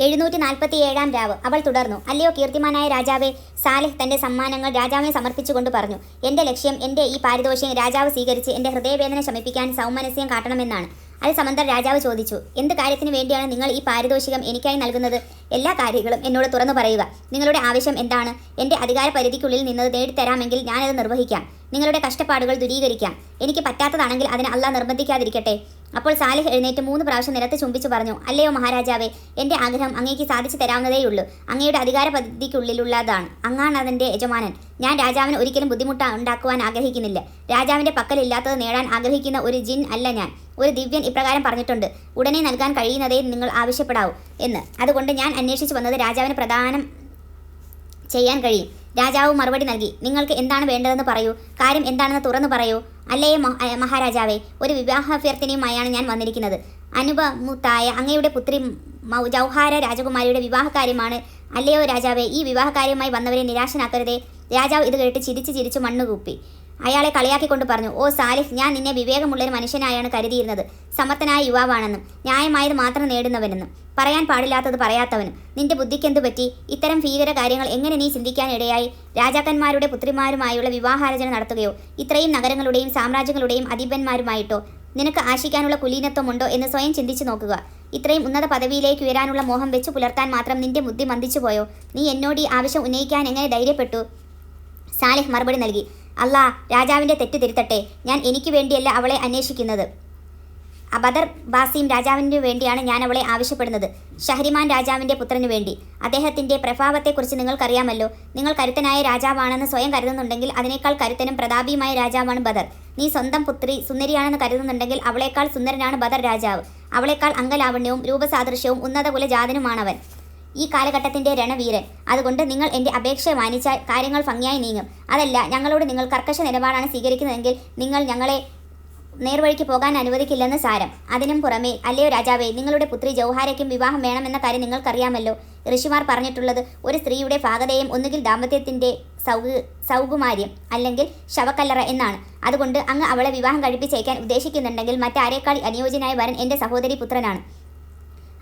എഴുന്നൂറ്റി നാൽപ്പത്തി ഏഴാം രാവ്. അവൾ തുടർന്നു. അല്ലയോ കീർത്തിമാനായ രാജാവേ സാലിഹ് തന്റെ സമ്മാനങ്ങൾ രാജാവിനെ സമർപ്പിച്ചുകൊണ്ട് പറഞ്ഞു. എന്റെ ലക്ഷ്യം എന്റെ ഈ പാരിതോഷികം രാജാവ് സ്വീകരിച്ച് എന്റെ ഹൃദയവേദന ശമിപ്പിക്കാൻ സൗമനസ്യം കാട്ടണമെന്നാണ്. അത് സമന്തർ രാജാവ് ചോദിച്ചു. എന്ത് കാര്യത്തിന് വേണ്ടിയാണ് നിങ്ങൾ ഈ പാരിതോഷികം എനിക്കായി നൽകുന്നത്? എല്ലാ കാര്യങ്ങളും എന്നോട് തുറന്നു പറയുക. നിങ്ങളുടെ ആവശ്യം എന്താണ്? എന്റെ അധികാര പരിധിക്കുള്ളിൽ നിന്നത് നേടിത്തരാമെങ്കിൽ ഞാനത് നിർവഹിക്കാം. നിങ്ങളുടെ കഷ്ടപ്പാടുകൾ ദുരീകരിക്കാം. എനിക്ക് പറ്റാത്തതാണെങ്കിൽ അതിന് അല്ല നിർബന്ധിക്കാതിരിക്കട്ടെ. അപ്പോൾ സാലിഹ് എഴുന്നേറ്റ് മൂന്ന് പ്രാവശ്യം നിലത്ത് ചുംബിച്ചു പറഞ്ഞു അല്ലയോ മഹാരാജാവേ എന്റെ ആഗ്രഹം അങ്ങേക്ക് സാധിച്ചു തരാവുന്നതേയുള്ളൂ. അങ്ങയുടെ അധികാര പരിധിക്കുള്ളിലുള്ളതാണ് അങ്ങാണ് അതിന്റെ യജമാനൻ. ഞാൻ രാജാവിന് ഒരിക്കലും ബുദ്ധിമുട്ട് ഉണ്ടാക്കുവാൻ ആഗ്രഹിക്കുന്നില്ല. രാജാവിന്റെ പക്കലില്ലാത്തത് നേടാൻ ആഗ്രഹിക്കുന്ന ഒരു ജിൻ അല്ല ഞാൻ. ഒരു ദിവ്യൻ ഇപ്രകാരം പറഞ്ഞിട്ടുണ്ട് ഉടനെ നൽകാൻ കഴിയുന്നതേ നിങ്ങൾ ആവശ്യപ്പെടാവൂ എന്ന്. അതുകൊണ്ട് ഞാൻ അന്വേഷിച്ചു വന്നത് രാജാവിന് പ്രധാനം ചെയ്യാൻ കഴിയും. രാജാവ് മറുപടി നൽകി. നിങ്ങൾക്ക് എന്താണ് വേണ്ടതെന്ന് പറയൂ. കാര്യം എന്താണെന്ന് തുറന്നു പറയൂ. അല്ലേ മഹ- മഹാരാജാവേ? ഒരു വിവാഹാഭ്യർത്ഥനയുമായാണ് ഞാൻ വന്നിരിക്കുന്നത്. അനുപമുത്തായ അങ്ങയുടെ പുത്രി ജൗഹാര രാജകുമാരിയുടെ വിവാഹകാര്യമാണ്. അല്ലയോ രാജാവേ ഈ വിവാഹകാര്യമായി വന്നവരെ നിരാശനാക്കരുതേ. രാജാവ് ഇത് കേട്ട് ചിരിച്ച് ചിരിച്ച് മണ്ണുകൂപ്പി. അയാളെ കളിയാക്കിക്കൊണ്ട് പറഞ്ഞു ഓ സാലിഫ് ഞാൻ നിന്നെ വിവേകമുള്ളൊരു മനുഷ്യനായാണ് കരുതിയിരുന്നത്. സമർത്ഥനായ യുവാവാണെന്നും ന്യായമായത് മാത്രം നേടുന്നവനെന്നും പറയാൻ പാടില്ലാത്തത് പറയാത്തവനും. നിന്റെ ബുദ്ധിക്കെന്തു പറ്റി? ഇത്തരം ഭീകര കാര്യങ്ങൾ എങ്ങനെ നീ ചിന്തിക്കാനിടയായി? രാജാക്കന്മാരുടെ പുത്രിമാരുമായുള്ള വിവാഹാരചന നടത്തുകയോ? ഇത്രയും നഗരങ്ങളുടെയും സാമ്രാജ്യങ്ങളുടെയും അധിപന്മാരുമായിട്ടോ? നിനക്ക് ആശിക്കാനുള്ള കുലീനത്വമുണ്ടോ എന്ന് സ്വയം ചിന്തിച്ചു നോക്കുക. ഇത്രയും ഉന്നത പദവിയിലേക്ക് ഉയരാനുള്ള മോഹം വെച്ചു പുലർത്താൻ മാത്രം നിന്റെ ബുദ്ധി മന്ദിച്ചു പോയോ നീ എന്നോട് ഈ ആവശ്യം ഉന്നയിക്കാൻ എങ്ങനെ ധൈര്യപ്പെട്ടു? സാലിഹ് മറുപടി നൽകി അല്ലാ രാജാവിന്റെ തെറ്റ് തിരുത്തട്ടെ. ഞാൻ എനിക്ക് വേണ്ടിയല്ല അവളെ അന്വേഷിക്കുന്നത്. അബദർ ബാസിം രാജാവിന് വേണ്ടിയാണ് ഞാൻ അവളെ ആവശ്യപ്പെടുന്നത്. ഷഹരിമാൻ രാജാവിന്റെ പുത്രനു വേണ്ടി. അദ്ദേഹത്തിന്റെ പ്രഭാവത്തെക്കുറിച്ച് നിങ്ങൾക്കറിയാമല്ലോ. നിങ്ങൾ കരുത്തനായ രാജാവാണെന്ന് സ്വയം കരുതുന്നുണ്ടെങ്കിൽ അതിനേക്കാൾ കരുത്തനും പ്രതാപിയുമായ രാജാവാണ് ബദർ. നീ സ്വന്തം പുത്രി സുന്ദരിയാണെന്ന് കരുതുന്നുണ്ടെങ്കിൽ അവളേക്കാൾ സുന്ദരനാണ് ബദർ രാജാവ്. അവളേക്കാൾ അംഗലാവണ്യവും രൂപസാദൃശ്യവും ഉന്നത കുലജാതനുമാണവൻ ഈ കാലഘട്ടത്തിന്റെ രണവീരൻ. അതുകൊണ്ട് നിങ്ങൾ എന്റെ അപേക്ഷ മാനിച്ചാൽ കാര്യങ്ങൾ ഭംഗിയായി നീങ്ങും. അതല്ല ഞങ്ങളോട് നിങ്ങൾ കർക്കശ നിലപാടാണ് സ്വീകരിക്കുന്നതെങ്കിൽ നിങ്ങൾ ഞങ്ങളെ നേർവഴിക്ക് പോകാൻ അനുവദിക്കില്ലെന്ന് സാരം. അതിനും പുറമെ അല്ലയോ രാജാവേ നിങ്ങളുടെ പുത്രി ജൗഹാരയ്ക്കും വിവാഹം വേണമെന്ന കാര്യം നിങ്ങൾക്കറിയാമല്ലോ. ഋഷിമാർ പറഞ്ഞിട്ടുള്ളത് ഒരു സ്ത്രീയുടെ ഭാഗതയും ഒന്നുകിൽ ദാമ്പത്യത്തിന്റെ സൗ സൗകുമാര്യം അല്ലെങ്കിൽ ശവക്കല്ലറ എന്നാണ്. അതുകൊണ്ട് അങ്ങ് അവളെ വിവാഹം കഴിപ്പിച്ചേക്കാൻ ഉദ്ദേശിക്കുന്നുണ്ടെങ്കിൽ മറ്റാരേക്കാൾ അനുയോജ്യനായ വരൻ എന്റെ സഹോദരി പുത്രനാണ്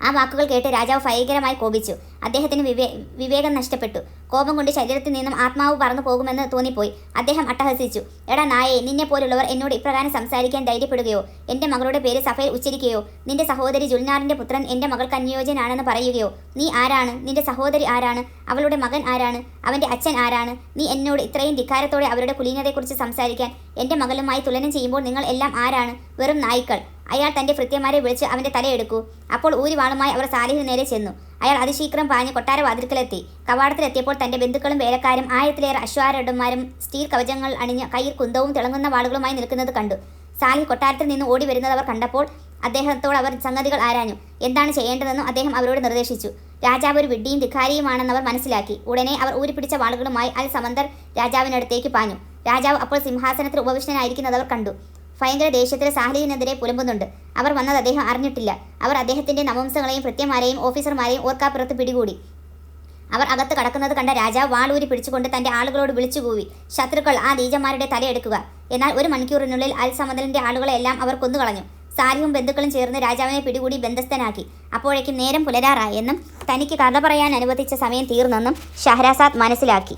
ആ വാക്കുകൾ കേട്ട് രാജാവ് ഭയങ്കരമായി കോപിച്ചു. അദ്ദേഹത്തിന് വിവേ വിവേകം നഷ്ടപ്പെട്ടു. കോപം കൊണ്ട് ശരീരത്തിൽ നിന്നും ആത്മാവ് പറന്നു പോകുമെന്ന് തോന്നിപ്പോയി. അദ്ദേഹം അട്ടഹസിച്ചു. എടാ നായെ നിന്നെ പോലുള്ളവർ എന്നോട് ഇപ്രകാരം സംസാരിക്കാൻ ധൈര്യപ്പെടുകയോ? എന്റെ മകളുടെ പേര് സഫയിൽ ഉച്ചരിക്കുകയോ? നിന്റെ സഹോദരി ജുൽനാറിന്റെ പുത്രൻ എന്റെ മകൾക്ക് അനുയോജ്യനാണെന്ന് പറയുകയോ? നീ ആരാണ്? നിന്റെ സഹോദരി ആരാണ്? അവളുടെ മകൻ ആരാണ്? അവന്റെ അച്ഛൻ ആരാണ്? നീ എന്നോട് ഇത്രയും ധിക്കാരത്തോടെ അവരുടെ കുലീനതയെക്കുറിച്ച് സംസാരിക്കാൻ എന്റെ മകളുമായി തുലനം ചെയ്യുമ്പോൾ നിങ്ങൾ എല്ലാം ആരാണ്? വെറും നായ്ക്കൾ. അയാൾ തന്റെ ഭൃത്യന്മാരെ വിളിച്ച് അവന്റെ തലയെടുക്കൂ അപ്പോൾ ഊരിവാളുമായി അവർ സാലിഹിന് നേരെ ചെന്നു. അയാൾ അതിശീഘ്രം പാഞ്ഞ് കൊട്ടാര വാതിൽക്കലെത്തി. കവാടത്തിലെത്തിയപ്പോൾ തന്റെ ബന്ധുക്കളും വേലക്കാരും ആയിരത്തിലേറെ അശ്വാരടന്മാരും സ്റ്റീൽ കവചങ്ങൾ അണിഞ്ഞ് കയ്യിൽ കുന്തവും തിളങ്ങുന്ന വാളുകളുമായി നിൽക്കുന്നത് കണ്ടു. സാലിഹ് കൊട്ടാരത്തിൽ നിന്ന് ഓടി വരുന്നത് കണ്ടപ്പോൾ അദ്ദേഹത്തോട് അവർ സംഗതികൾ ആരാഞ്ഞു. എന്താണ് ചെയ്യേണ്ടതെന്നും അദ്ദേഹം അവരോട് നിർദ്ദേശിച്ചു. രാജാവ് ഒരു വിഡ്ഡിയും ധിഖാരിയുമാണെന്ന് അവർ മനസ്സിലാക്കി. ഉടനെ അവർ ഊരിപ്പിടിച്ച വാളുകളുമായി അൽ സമന്തർ രാജാവിനടുത്തേക്ക് പാഞ്ഞു. രാജാവ് അപ്പോൾ സിംഹാസനത്തിൽ ഉപവിഷ്ടനായിരിക്കുന്നത് അവർ കണ്ടു. ഭയങ്കര ദേഷ്യത്തിൽ സാഹലിനെതിരെ പുലമ്പുന്നുണ്ട്. അവർ വന്നത് അദ്ദേഹം അറിഞ്ഞിട്ടില്ല. അവർ അദ്ദേഹത്തിന്റെ നവംസങ്ങളെയും ഭൃത്യന്മാരെയും ഓഫീസർമാരെയും ഓർക്കാപ്പുറത്ത് പിടികൂടി. അവർ അകത്ത് കടക്കുന്നത് കണ്ട രാജാവ് വാളൂരി പിടിച്ചുകൊണ്ട് തന്റെ ആളുകളോട് വിളിച്ചുകൂവി ശത്രുക്കൾ ആ നീചന്മാരുടെ തലയെടുക്കുക എന്നാൽ ഒരു മണിക്കൂറിനുള്ളിൽ അൽ സമതലിന്റെ ആളുകളെല്ലാം അവർ കൊന്നുകളഞ്ഞു. സാരിയും ബന്ധുക്കളും ചേർന്ന് രാജാവിനെ പിടികൂടി ബന്ധസ്ഥനാക്കി. അപ്പോഴേക്കും നേരം പുലരാറായെന്നും തനിക്ക് കഥ പറയാൻ അനുവദിച്ച സമയം തീർന്നെന്നും ഷഹരാസാദ് മനസ്സിലാക്കി.